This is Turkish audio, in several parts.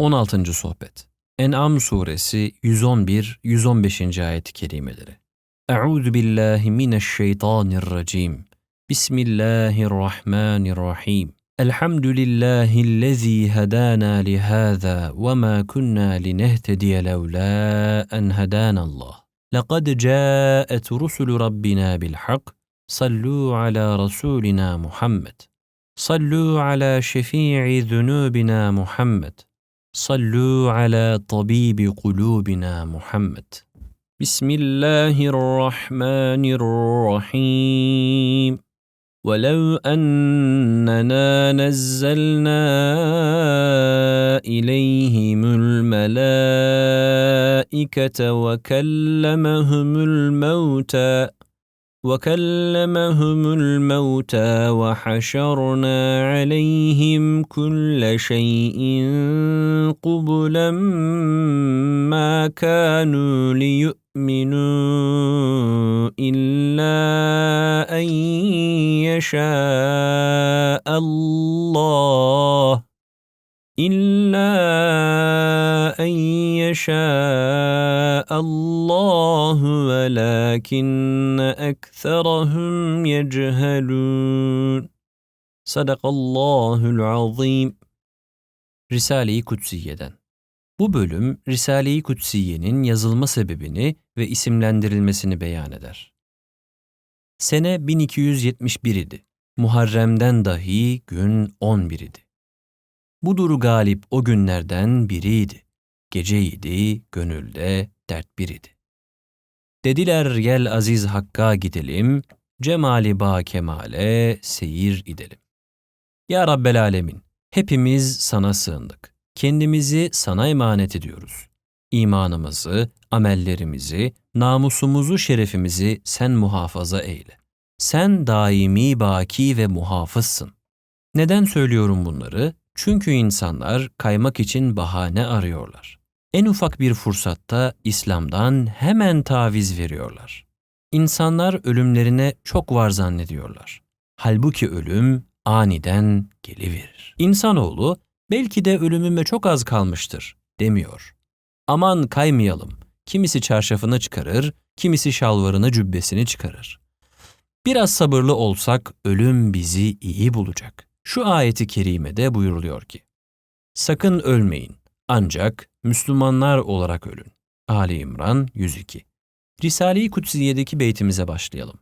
16. Sohbet En'am Suresi 111-115. ayet-i kerimeleri Euzu billahi mineşşeytanirracim Bismillahirrahmanirrahim Elhamdülillahi'llezî hedâna lihâzâ ve mâ kunnâ linehtediye levlâ en hedânallah. لقد جاءت رسل ربنا بالحق صلوا على رسولنا محمد صلوا على شفيع ذنوبنا محمد صلوا على طبيب قلوبنا محمد. بسم الله الرحمن الرحيم. ولو أننا نزلنا إليهم الملائكة وكلمهم الموتى وكلمهم الموتى وحشرنا عليهم كل شيء قبلا ما كانوا ليؤمنوا إلا أن يشاء الله. İlla en yeşâ Allahu velakinne ekserahum yecehelûn. Sadakallahul azim. Risale-i Kutsiye'den. Bu bölüm Risale-i Kutsiye'nin yazılma sebebini ve isimlendirilmesini beyan eder. Sene 1271 idi. Muharrem'den dahi gün 11 idi. Budur galip o günlerden biriydi. Geceydi, gönülde dert biridi. Dediler gel aziz Hakk'a gidelim, cemali ba kemale seyir edelim. Ya Rabbel Alemin, hepimiz sana sığındık. Kendimizi sana emanet ediyoruz. İmanımızı, amellerimizi, namusumuzu, şerefimizi sen muhafaza eyle. Sen daimi baki ve muhafızsın. Neden söylüyorum bunları? Çünkü insanlar kaymak için bahane arıyorlar. En ufak bir fırsatta İslam'dan hemen taviz veriyorlar. İnsanlar ölümlerine çok var zannediyorlar. Halbuki ölüm aniden geliverir. İnsanoğlu belki de ölümüme çok az kalmıştır demiyor. Aman kaymayalım. Kimisi çarşafını çıkarır, kimisi şalvarını cübbesini çıkarır. Biraz sabırlı olsak ölüm bizi iyi bulacak. Şu ayeti kerimede buyuruluyor ki, Sakın ölmeyin, ancak Müslümanlar olarak ölün. Ali İmran 102 Risale-i Kutsiye'deki beytimize başlayalım.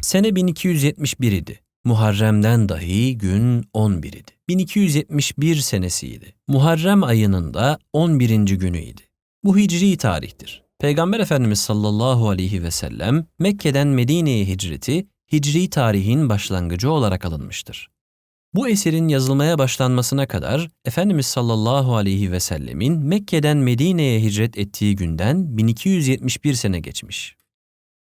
Sene 1271 idi. Muharrem'den dahi gün 11 idi. 1271 senesiydi. Muharrem ayının da 11. günüydi. Bu hicri tarihtir. Peygamber Efendimiz sallallahu aleyhi ve sellem Mekke'den Medine'ye hicreti hicri tarihin başlangıcı olarak alınmıştır. Bu eserin yazılmaya başlanmasına kadar Efendimiz sallallahu aleyhi ve sellemin Mekke'den Medine'ye hicret ettiği günden 1271 sene geçmiş.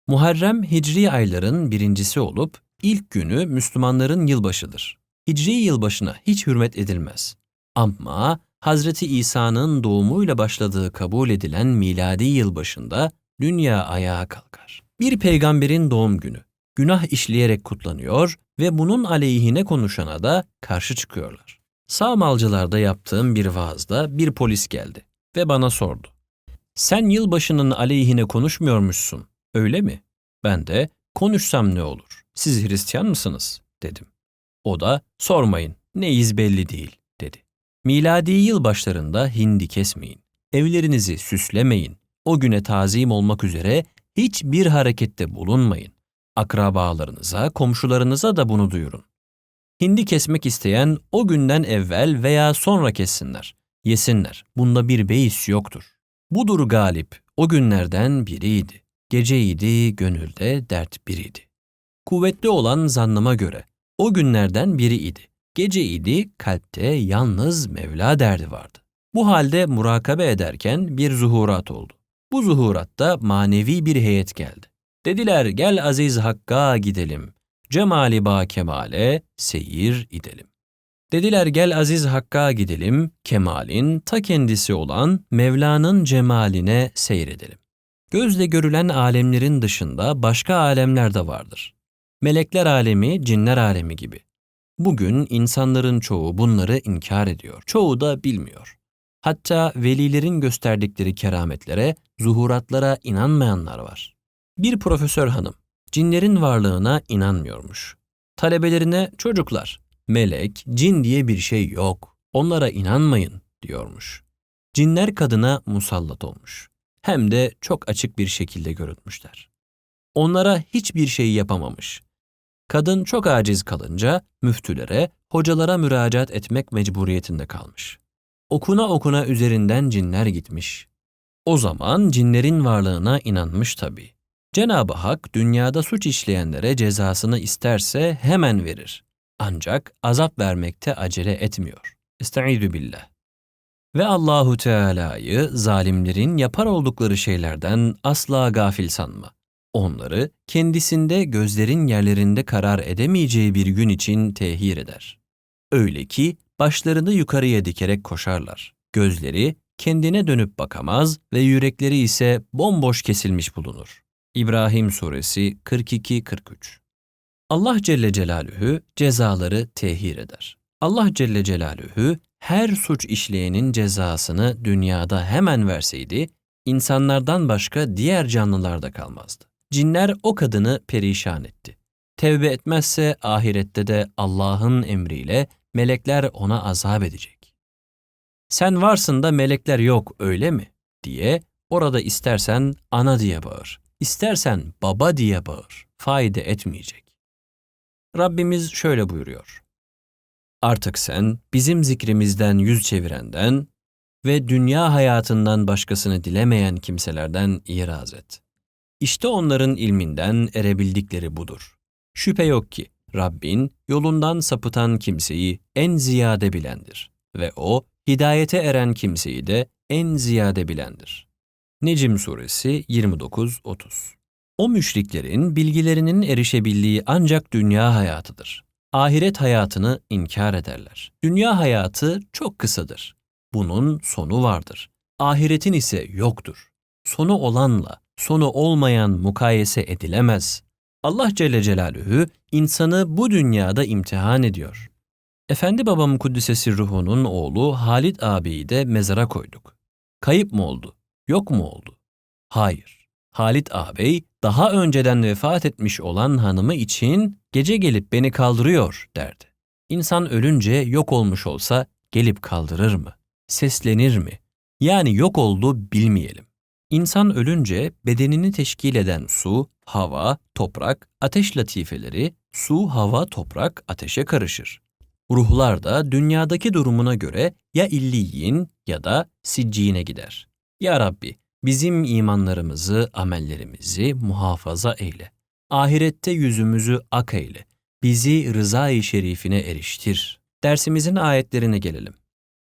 Muharrem hicri ayların birincisi olup ilk günü Müslümanların yılbaşıdır. Hicri yılbaşına hiç hürmet edilmez. Ama Hazreti İsa'nın doğumuyla başladığı kabul edilen miladi yılbaşında dünya ayağa kalkar. Bir peygamberin doğum günü günah işleyerek kutlanıyor ve bunun aleyhine konuşana da karşı çıkıyorlar. Sağmalcılarda yaptığım bir vaazda bir polis geldi ve bana sordu. Sen yılbaşının aleyhine konuşmuyormuşsun, öyle mi? Ben de konuşsam ne olur, siz Hristiyan mısınız? dedim. O da sormayın, neyiz belli değil, dedi. Miladi yıl başlarında hindi kesmeyin, evlerinizi süslemeyin, o güne tazim olmak üzere hiçbir harekette bulunmayın. Akrabalarınıza, komşularınıza da bunu duyurun. Hindi kesmek isteyen o günden evvel veya sonra kessinler, yesinler. Bunda bir beis yoktur. Budur galip, o günlerden biriydi. Geceydi, gönülde dert biriydi. Kuvvetli olan zannıma göre o günlerden biriydi. Geceydi, kalpte yalnız Mevla derdi vardı. Bu halde murakabe ederken bir zuhurat oldu. Bu zuhuratta manevi bir heyet geldi. Dediler gel aziz Hakk'a gidelim. Cemali ba kemale seyir edelim. Dediler gel aziz Hakk'a gidelim. Kemalin ta kendisi olan Mevla'nın cemaline seyredelim. Gözle görülen alemlerin dışında başka alemler de vardır. Melekler alemi, cinler alemi gibi. Bugün insanların çoğu bunları inkar ediyor. Çoğu da bilmiyor. Hatta velilerin gösterdikleri kerametlere, zuhuratlara inanmayanlar var. Bir profesör hanım, cinlerin varlığına inanmıyormuş. Talebelerine çocuklar, melek, cin diye bir şey yok. Onlara inanmayın diyormuş. Cinler kadına musallat olmuş. Hem de çok açık bir şekilde görünmüşler. Onlara hiçbir şey yapamamış. Kadın çok aciz kalınca müftülere, hocalara müracaat etmek mecburiyetinde kalmış. Okuna okuna üzerinden cinler gitmiş. O zaman cinlerin varlığına inanmış tabii. Cenab-ı Hak dünyada suç işleyenlere cezasını isterse hemen verir. Ancak azap vermekte acele etmiyor. Estaizu billah. Ve Allahu Teala'yı zalimlerin yapar oldukları şeylerden asla gafil sanma. Onları kendisinde gözlerin yerlerinde karar edemeyeceği bir gün için tehir eder. Öyle ki başlarını yukarıya dikerek koşarlar. Gözleri kendine dönüp bakamaz ve yürekleri ise bomboş kesilmiş bulunur. İbrahim Suresi 42-43 Allah Celle Celaluhu cezaları tehir eder. Allah Celle Celaluhu her suç işleyenin cezasını dünyada hemen verseydi, insanlardan başka diğer canlılarda kalmazdı. Cinler o kadını perişan etti. Tevbe etmezse ahirette de Allah'ın emriyle melekler ona azap edecek. Sen varsın da melekler yok öyle mi? diye orada istersen ana diye bağır, istersen baba diye bağır, fayda etmeyecek. Rabbimiz şöyle buyuruyor. Artık sen bizim zikrimizden yüz çevirenden ve dünya hayatından başkasını dilemeyen kimselerden iraz et. İşte onların ilminden erebildikleri budur. Şüphe yok ki Rabbin yolundan sapıtan kimseyi en ziyade bilendir ve o hidayete eren kimseyi de en ziyade bilendir. Necim Suresi 29-30 O müşriklerin bilgilerinin erişebildiği ancak dünya hayatıdır. Ahiret hayatını inkar ederler. Dünya hayatı çok kısadır. Bunun sonu vardır. Ahiretin ise yoktur. Sonu olanla sonu olmayan mukayese edilemez. Allah Celle Celaluhu insanı bu dünyada imtihan ediyor. Efendi babam Kuddisesi ruhunun oğlu Halit abiyi de mezara koyduk. Kayıp mı oldu? Yok mu oldu? Hayır. Halit ağabey daha önceden vefat etmiş olan hanımı için gece gelip beni kaldırıyor derdi. İnsan ölünce yok olmuş olsa gelip kaldırır mı? Seslenir mi? Yani yok oldu bilmeyelim. İnsan ölünce bedenini teşkil eden su, hava, toprak, ateş latifeleri su, hava, toprak, ateşe karışır. Ruhlar da dünyadaki durumuna göre ya illiyin ya da siccine gider. Ya Rabbi bizim imanlarımızı, amellerimizi muhafaza eyle. Ahirette yüzümüzü ak eyle. Bizi rızayı şerifine eriştir. Dersimizin ayetlerine gelelim.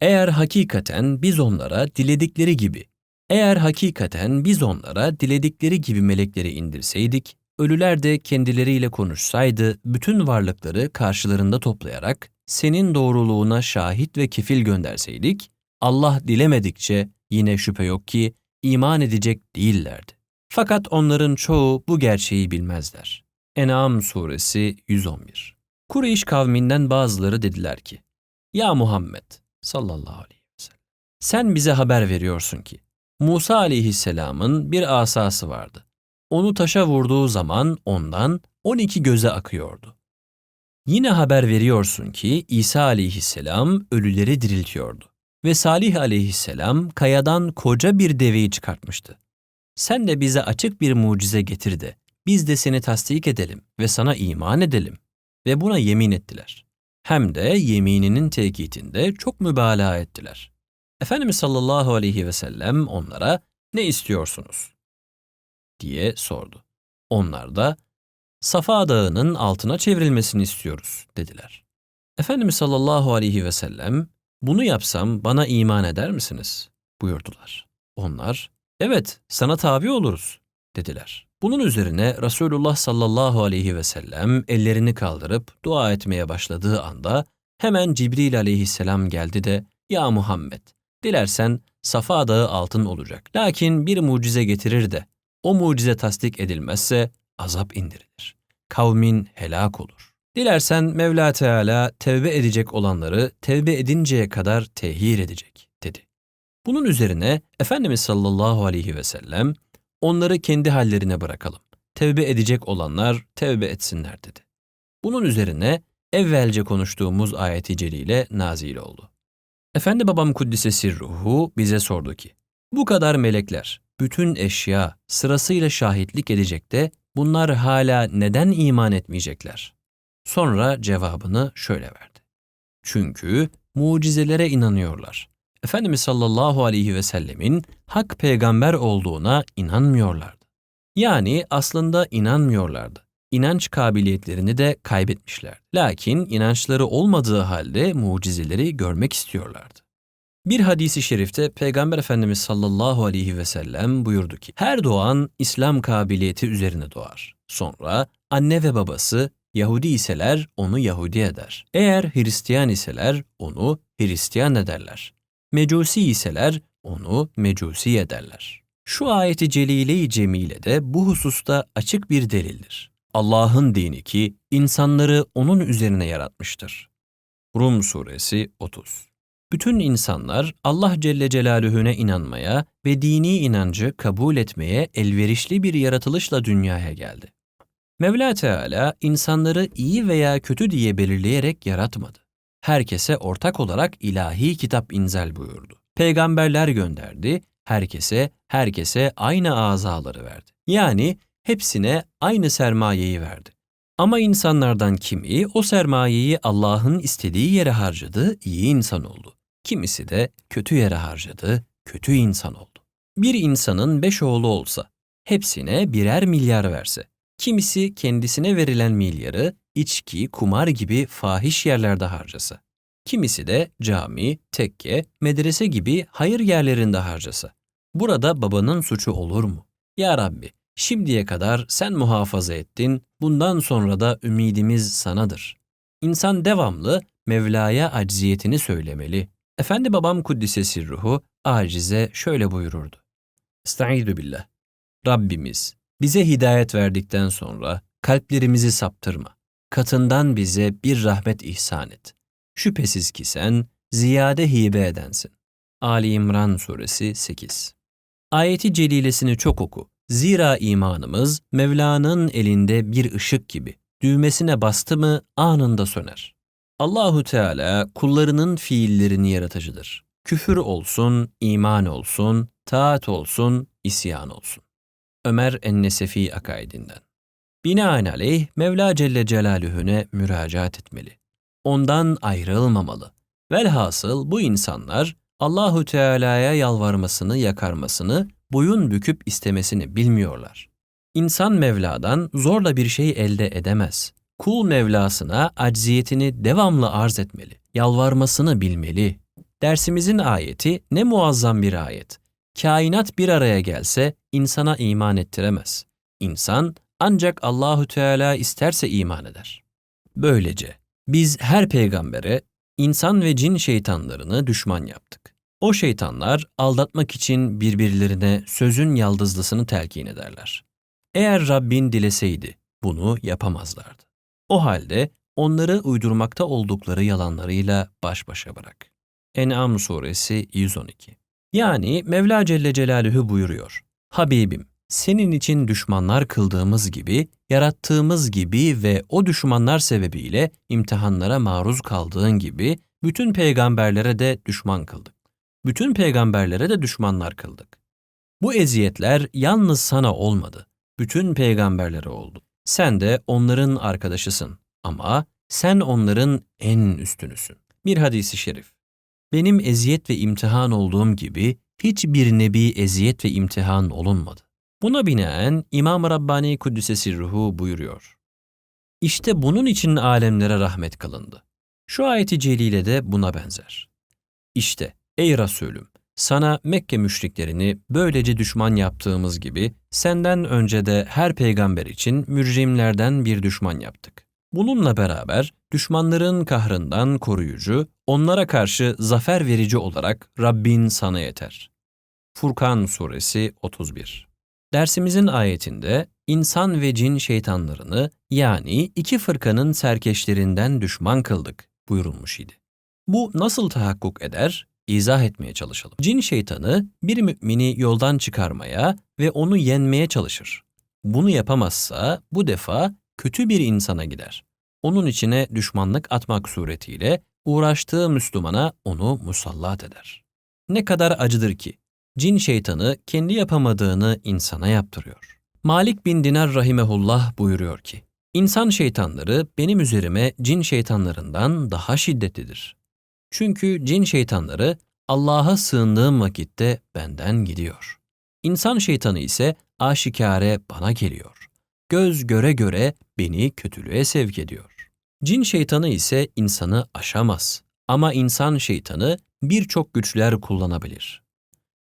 Eğer hakikaten biz onlara diledikleri gibi eğer hakikaten biz onlara diledikleri gibi melekleri indirseydik, ölüler de kendileriyle konuşsaydı, bütün varlıkları karşılarında toplayarak senin doğruluğuna şahit ve kefil gönderseydik, Allah dilemedikçe yine şüphe yok ki iman edecek değillerdi. Fakat onların çoğu bu gerçeği bilmezler. En'am suresi 111 Kureyş kavminden bazıları dediler ki, Ya Muhammed sallallahu aleyhi ve sellem, sen bize haber veriyorsun ki, Musa aleyhisselamın bir asası vardı. Onu taşa vurduğu zaman ondan 12 göze akıyordu. Yine haber veriyorsun ki İsa aleyhisselam ölüleri diriltiyordu ve Salih aleyhisselam kayadan koca bir deveyi çıkartmıştı. Sen de bize açık bir mucize getir de biz de seni tasdik edelim ve sana iman edelim. Ve buna yemin ettiler. Hem de yemininin tekitinde çok mübalağa ettiler. Efendimiz sallallahu aleyhi ve sellem onlara ne istiyorsunuz? diye sordu. Onlar da Safa Dağı'nın altına çevrilmesini istiyoruz dediler. Efendimiz sallallahu aleyhi ve sellem bunu yapsam bana iman eder misiniz? buyurdular. Onlar evet sana tabi oluruz dediler. Bunun üzerine Resulullah sallallahu aleyhi ve sellem ellerini kaldırıp dua etmeye başladığı anda hemen Cibril aleyhisselam geldi de ya Muhammed Dilersen Safa Dağı altın olacak. Lakin bir mucize getirir de o mucize tasdik edilmezse azap indirilir. Kavmin helak olur. Dilersen Mevla Teala tevbe edecek olanları tevbe edinceye kadar tehir edecek dedi. Bunun üzerine Efendimiz sallallahu aleyhi ve sellem onları kendi hallerine bırakalım. Tevbe edecek olanlar tevbe etsinler dedi. Bunun üzerine evvelce konuştuğumuz ayeti celile nazil oldu. Efendi babam Kuddise Sirruhu bize sordu ki, bu kadar melekler, bütün eşya sırasıyla şahitlik edecek de bunlar hala neden iman etmeyecekler? Sonra cevabını şöyle verdi. Çünkü mucizelere inanıyorlar. Efendimiz sallallahu aleyhi ve sellemin hak peygamber olduğuna inanmıyorlardı. Yani aslında inanmıyorlardı. İnanç kabiliyetlerini de kaybetmişler. Lakin inançları olmadığı halde mucizeleri görmek istiyorlardı. Bir hadisi şerifte Peygamber Efendimiz sallallahu aleyhi ve sellem buyurdu ki, her doğan İslam kabiliyeti üzerine doğar. Sonra anne ve babası Yahudi iseler onu Yahudi eder. Eğer Hristiyan iseler onu Hristiyan ederler. Mecusi iseler onu Mecusi ederler. Şu ayeti celile-i cemile de bu hususta açık bir delildir. Allah'ın dini ki insanları onun üzerine yaratmıştır. Rum Suresi 30 Bütün insanlar Allah Celle Celaluhu'ne inanmaya ve dini inancı kabul etmeye elverişli bir yaratılışla dünyaya geldi. Mevla Teala insanları iyi veya kötü diye belirleyerek yaratmadı. Herkese ortak olarak ilahi kitap inzal buyurdu. Peygamberler gönderdi, herkese, herkese aynı azaları verdi. Yani hepsine aynı sermayeyi verdi. Ama insanlardan kimi o sermayeyi Allah'ın istediği yere harcadı, iyi insan oldu. Kimisi de kötü yere harcadı, kötü insan oldu. Bir insanın beş oğlu olsa, hepsine birer milyar verse, kimisi kendisine verilen milyarı içki, kumar gibi fahiş yerlerde harcasa, kimisi de cami, tekke, medrese gibi hayır yerlerinde harcasa, burada babanın suçu olur mu? Ya Rabbi, Şimdiye kadar sen muhafaza ettin, bundan sonra da ümidimiz sanadır. İnsan devamlı Mevla'ya acziyetini söylemeli. Efendi babam Kuddise Sirruhu acize şöyle buyururdu. Estaizu billah. Rabbimiz bize hidayet verdikten sonra kalplerimizi saptırma. Katından bize bir rahmet ihsan et. Şüphesiz ki sen ziyade hibe edensin. Ali İmran Suresi 8 Ayeti celilesini çok oku. Zira imanımız Mevla'nın elinde bir ışık gibi. Düğmesine bastı mı anında söner. Allahu Teala kullarının fiillerini yaratıcıdır. Küfür olsun, iman olsun, taat olsun, isyan olsun. Ömer Ennesefi akaidinden. Binaenaleyh Mevla Celle Celaluhu'ne müracaat etmeli. Ondan ayrılmamalı. Velhasıl bu insanlar Allahu Teala'ya yalvarmasını, yakarmasını boyun büküp istemesini bilmiyorlar. İnsan Mevla'dan zorla bir şey elde edemez. Kul Mevlasına acziyetini devamlı arz etmeli, yalvarmasını bilmeli. Dersimizin ayeti ne muazzam bir ayet. Kainat bir araya gelse insana iman ettiremez. İnsan ancak Allahü Teala isterse iman eder. Böylece biz her peygambere insan ve cin şeytanlarını düşman yaptık. O şeytanlar aldatmak için birbirlerine sözün yaldızlısını telkin ederler. Eğer Rabbin dileseydi bunu yapamazlardı. O halde onları uydurmakta oldukları yalanlarıyla baş başa bırak. En'am suresi 112 Yani Mevla Celle Celaluhu buyuruyor. Habibim, senin için düşmanlar kıldığımız gibi, yarattığımız gibi ve o düşmanlar sebebiyle imtihanlara maruz kaldığın gibi bütün peygamberlere de düşman kıldık bütün peygamberlere de düşmanlar kıldık. Bu eziyetler yalnız sana olmadı, bütün peygamberlere oldu. Sen de onların arkadaşısın ama sen onların en üstünüsün. Bir hadisi şerif. Benim eziyet ve imtihan olduğum gibi hiçbir nebi eziyet ve imtihan olunmadı. Buna binaen İmam Rabbani Kuddisesi Ruhu buyuruyor. İşte bunun için alemlere rahmet kılındı. Şu ayeti celile de buna benzer. İşte Ey Resulüm! Sana Mekke müşriklerini böylece düşman yaptığımız gibi senden önce de her peygamber için mürcimlerden bir düşman yaptık. Bununla beraber düşmanların kahrından koruyucu, onlara karşı zafer verici olarak Rabbin sana yeter. Furkan Suresi 31 Dersimizin ayetinde insan ve cin şeytanlarını yani iki fırkanın serkeşlerinden düşman kıldık buyurulmuş idi. Bu nasıl tahakkuk eder? izah etmeye çalışalım. Cin şeytanı bir mümini yoldan çıkarmaya ve onu yenmeye çalışır. Bunu yapamazsa bu defa kötü bir insana gider. Onun içine düşmanlık atmak suretiyle uğraştığı Müslümana onu musallat eder. Ne kadar acıdır ki cin şeytanı kendi yapamadığını insana yaptırıyor. Malik bin Dinar rahimehullah buyuruyor ki, İnsan şeytanları benim üzerime cin şeytanlarından daha şiddetlidir. Çünkü cin şeytanları Allah'a sığındığım vakitte benden gidiyor. İnsan şeytanı ise aşikare bana geliyor. Göz göre göre beni kötülüğe sevk ediyor. Cin şeytanı ise insanı aşamaz. Ama insan şeytanı birçok güçler kullanabilir.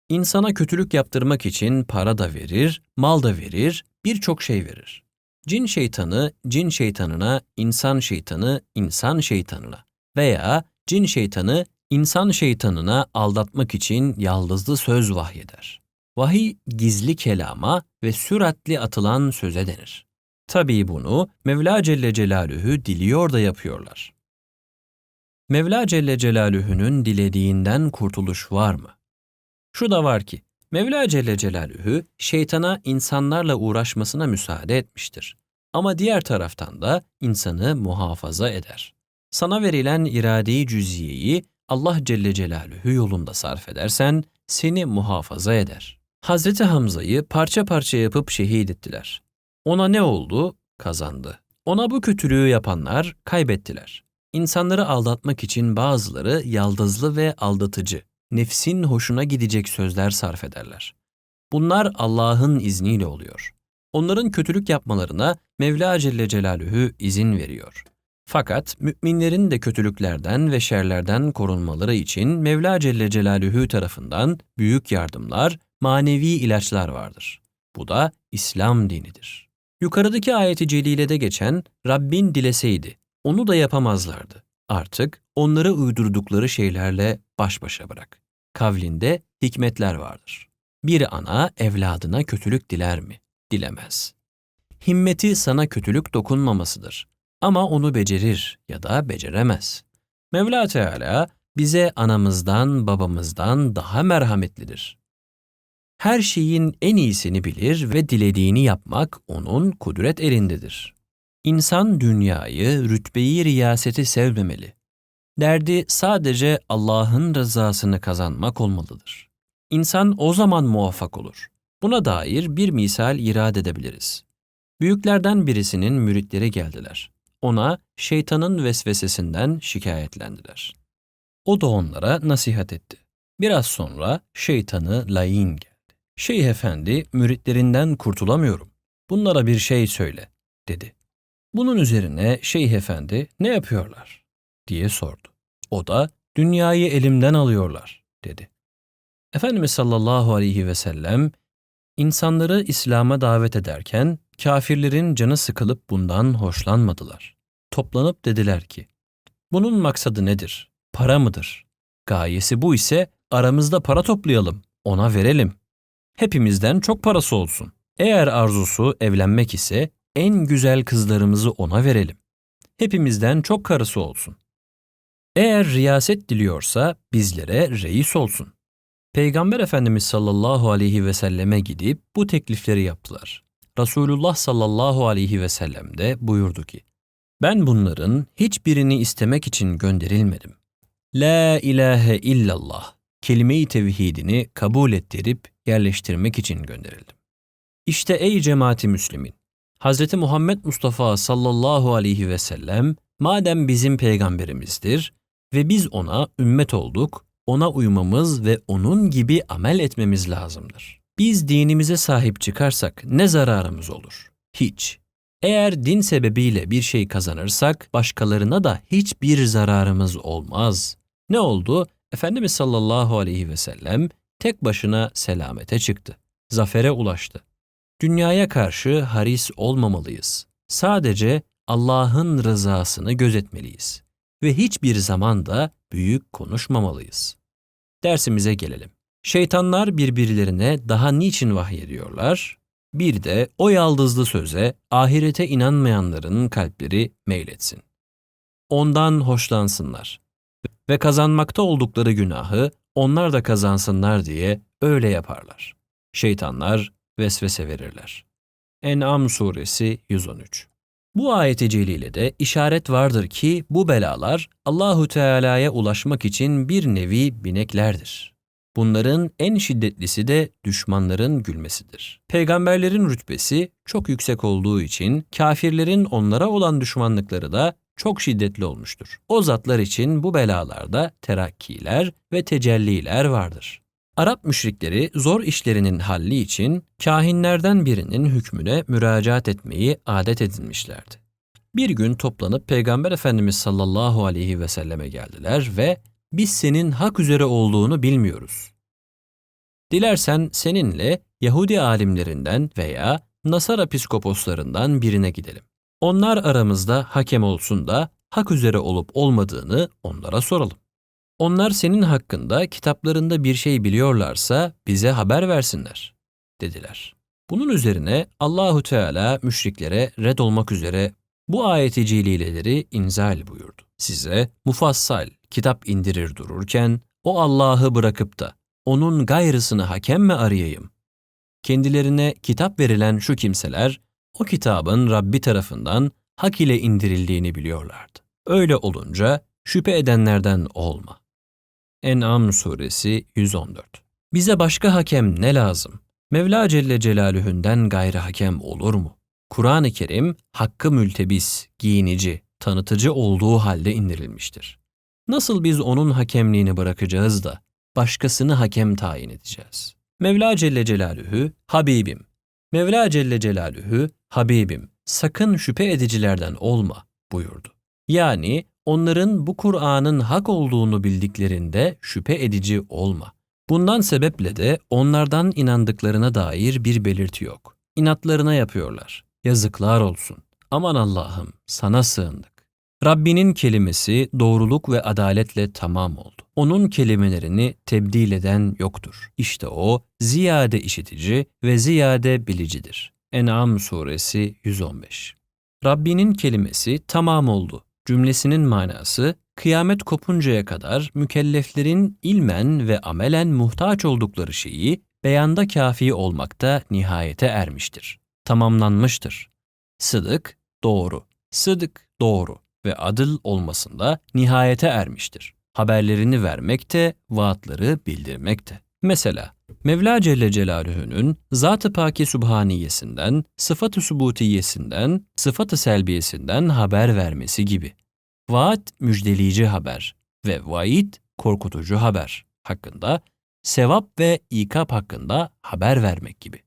İnsana kötülük yaptırmak için para da verir, mal da verir, birçok şey verir. Cin şeytanı cin şeytanına, insan şeytanı insan şeytanına veya cin şeytanı insan şeytanına aldatmak için yaldızlı söz vahyeder. Vahiy gizli kelama ve süratli atılan söze denir. Tabii bunu Mevla Celle Celaluhu diliyor da yapıyorlar. Mevla Celle Celaluhu'nun dilediğinden kurtuluş var mı? Şu da var ki, Mevla Celle Celaluhu şeytana insanlarla uğraşmasına müsaade etmiştir. Ama diğer taraftan da insanı muhafaza eder. Sana verilen iradeyi cüziyeyi Allah Celle Celaluhu yolunda sarf edersen seni muhafaza eder. Hazreti Hamza'yı parça parça yapıp şehit ettiler. Ona ne oldu? Kazandı. Ona bu kötülüğü yapanlar kaybettiler. İnsanları aldatmak için bazıları yaldızlı ve aldatıcı, nefsin hoşuna gidecek sözler sarf ederler. Bunlar Allah'ın izniyle oluyor. Onların kötülük yapmalarına Mevla Celle Celaluhu izin veriyor. Fakat müminlerin de kötülüklerden ve şerlerden korunmaları için Mevla Celle Celaluhu tarafından büyük yardımlar, manevi ilaçlar vardır. Bu da İslam dinidir. Yukarıdaki ayeti celilede geçen Rabbin dileseydi, onu da yapamazlardı. Artık onları uydurdukları şeylerle baş başa bırak. Kavlinde hikmetler vardır. Bir ana evladına kötülük diler mi? Dilemez. Himmeti sana kötülük dokunmamasıdır. Ama onu becerir ya da beceremez. Mevla Teala bize anamızdan, babamızdan daha merhametlidir. Her şeyin en iyisini bilir ve dilediğini yapmak onun kudret elindedir. İnsan dünyayı, rütbeyi, riyaseti sevmemeli. Derdi sadece Allah'ın rızasını kazanmak olmalıdır. İnsan o zaman muvaffak olur. Buna dair bir misal irad edebiliriz. Büyüklerden birisinin müritleri geldiler. Ona şeytanın vesvesesinden şikayetlendiler. O da onlara nasihat etti. Biraz sonra şeytanı layin geldi. Şeyh efendi müritlerinden kurtulamıyorum. Bunlara bir şey söyle dedi. Bunun üzerine Şeyh efendi ne yapıyorlar diye sordu. O da dünyayı elimden alıyorlar dedi. Efendimiz sallallahu aleyhi ve sellem insanları İslam'a davet ederken kafirlerin canı sıkılıp bundan hoşlanmadılar. Toplanıp dediler ki, bunun maksadı nedir? Para mıdır? Gayesi bu ise aramızda para toplayalım, ona verelim. Hepimizden çok parası olsun. Eğer arzusu evlenmek ise en güzel kızlarımızı ona verelim. Hepimizden çok karısı olsun. Eğer riyaset diliyorsa bizlere reis olsun. Peygamber Efendimiz sallallahu aleyhi ve selleme gidip bu teklifleri yaptılar. Resulullah sallallahu aleyhi ve sellem de buyurdu ki, ben bunların hiçbirini istemek için gönderilmedim. La ilahe illallah kelime-i tevhidini kabul ettirip yerleştirmek için gönderildim. İşte ey cemaati Müslümin, Hz. Muhammed Mustafa sallallahu aleyhi ve sellem madem bizim peygamberimizdir ve biz ona ümmet olduk, ona uymamız ve onun gibi amel etmemiz lazımdır. Biz dinimize sahip çıkarsak ne zararımız olur? Hiç. Eğer din sebebiyle bir şey kazanırsak başkalarına da hiçbir zararımız olmaz. Ne oldu? Efendimiz sallallahu aleyhi ve sellem tek başına selamete çıktı. Zafere ulaştı. Dünyaya karşı haris olmamalıyız. Sadece Allah'ın rızasını gözetmeliyiz ve hiçbir zaman da büyük konuşmamalıyız. Dersimize gelelim. Şeytanlar birbirlerine daha niçin vahyediyorlar? Bir de o yaldızlı söze ahirete inanmayanların kalpleri meyletsin. Ondan hoşlansınlar ve kazanmakta oldukları günahı onlar da kazansınlar diye öyle yaparlar. Şeytanlar vesvese verirler. En'am suresi 113 Bu ayet-i celilede işaret vardır ki bu belalar Allahu Teala'ya ulaşmak için bir nevi bineklerdir. Bunların en şiddetlisi de düşmanların gülmesidir. Peygamberlerin rütbesi çok yüksek olduğu için kafirlerin onlara olan düşmanlıkları da çok şiddetli olmuştur. O zatlar için bu belalarda terakkiler ve tecelliler vardır. Arap müşrikleri zor işlerinin halli için kahinlerden birinin hükmüne müracaat etmeyi adet edinmişlerdi. Bir gün toplanıp Peygamber Efendimiz sallallahu aleyhi ve selleme geldiler ve biz senin hak üzere olduğunu bilmiyoruz. Dilersen seninle Yahudi alimlerinden veya Nasara piskoposlarından birine gidelim. Onlar aramızda hakem olsun da hak üzere olup olmadığını onlara soralım. Onlar senin hakkında kitaplarında bir şey biliyorlarsa bize haber versinler, dediler. Bunun üzerine Allahu Teala müşriklere red olmak üzere bu ayeti celileleri inzal buyurdu. Size mufassal kitap indirir dururken o Allah'ı bırakıp da onun gayrısını hakem mi arayayım? Kendilerine kitap verilen şu kimseler o kitabın Rabbi tarafından hak ile indirildiğini biliyorlardı. Öyle olunca şüphe edenlerden olma. En'am suresi 114 Bize başka hakem ne lazım? Mevla Celle Celaluhu'ndan gayrı hakem olur mu? Kur'an-ı Kerim hakkı mültebis, giyinici, tanıtıcı olduğu halde indirilmiştir. Nasıl biz onun hakemliğini bırakacağız da başkasını hakem tayin edeceğiz? Mevla Celle Celaluhu, Habibim. Mevla Celle Celaluhu, Habibim, sakın şüphe edicilerden olma buyurdu. Yani onların bu Kur'an'ın hak olduğunu bildiklerinde şüphe edici olma. Bundan sebeple de onlardan inandıklarına dair bir belirti yok. İnatlarına yapıyorlar. Yazıklar olsun. Aman Allah'ım sana sığındık. Rabbinin kelimesi doğruluk ve adaletle tamam oldu. Onun kelimelerini tebdil eden yoktur. İşte o ziyade işitici ve ziyade bilicidir. En'am suresi 115 Rabbinin kelimesi tamam oldu. Cümlesinin manası kıyamet kopuncaya kadar mükelleflerin ilmen ve amelen muhtaç oldukları şeyi beyanda kafi olmakta nihayete ermiştir. Tamamlanmıştır. Sıdık, doğru. Sıdık, doğru ve adıl olmasında nihayete ermiştir. Haberlerini vermekte, vaatları bildirmekte. Mesela Mevla Celle Celaluhu'nun Zat-ı Paki Sübhaniyesinden, Sıfat-ı Subutiyesinden, Sıfat-ı Selbiyesinden haber vermesi gibi. Vaat müjdeleyici haber ve vaid korkutucu haber hakkında, sevap ve ikap hakkında haber vermek gibi.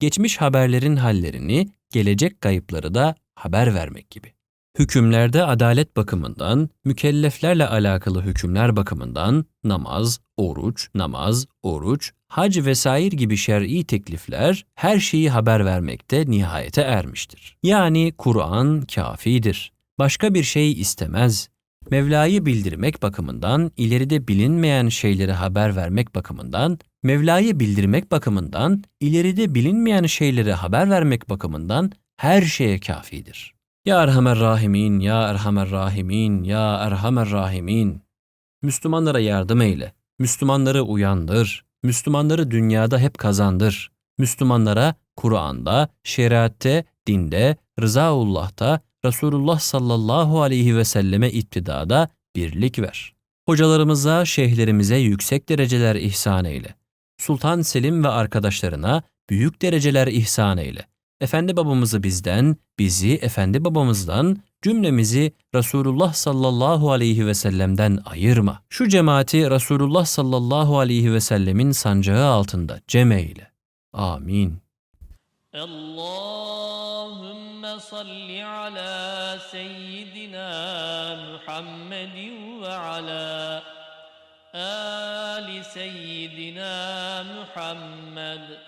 Geçmiş haberlerin hallerini, gelecek kayıpları da haber vermek gibi. Hükümlerde adalet bakımından, mükelleflerle alakalı hükümler bakımından namaz, oruç, namaz, oruç, hac vesair gibi şer'i teklifler her şeyi haber vermekte nihayete ermiştir. Yani Kur'an kafidir. Başka bir şey istemez. Mevla'yı bildirmek bakımından, ileride bilinmeyen şeyleri haber vermek bakımından, Mevla'yı bildirmek bakımından, ileride bilinmeyen şeyleri haber vermek bakımından her şeye kafidir. Ya Erhamer Rahimin, Ya Erhamer Rahimin, Ya Erhamer Rahimin. Müslümanlara yardım eyle. Müslümanları uyandır. Müslümanları dünyada hep kazandır. Müslümanlara Kur'an'da, şeriatte, dinde, rızaullah'ta, Resulullah sallallahu aleyhi ve selleme ittidada birlik ver. Hocalarımıza, şeyhlerimize yüksek dereceler ihsan eyle. Sultan Selim ve arkadaşlarına büyük dereceler ihsan eyle. Efendi babamızı bizden, bizi efendi babamızdan, cümlemizi Resulullah sallallahu aleyhi ve sellem'den ayırma. Şu cemaati Resulullah sallallahu aleyhi ve sellemin sancağı altında cem eyle. Amin. Allahümme salli ala seyyidina Muhammedin ve ala ali seyyidina Muhammed.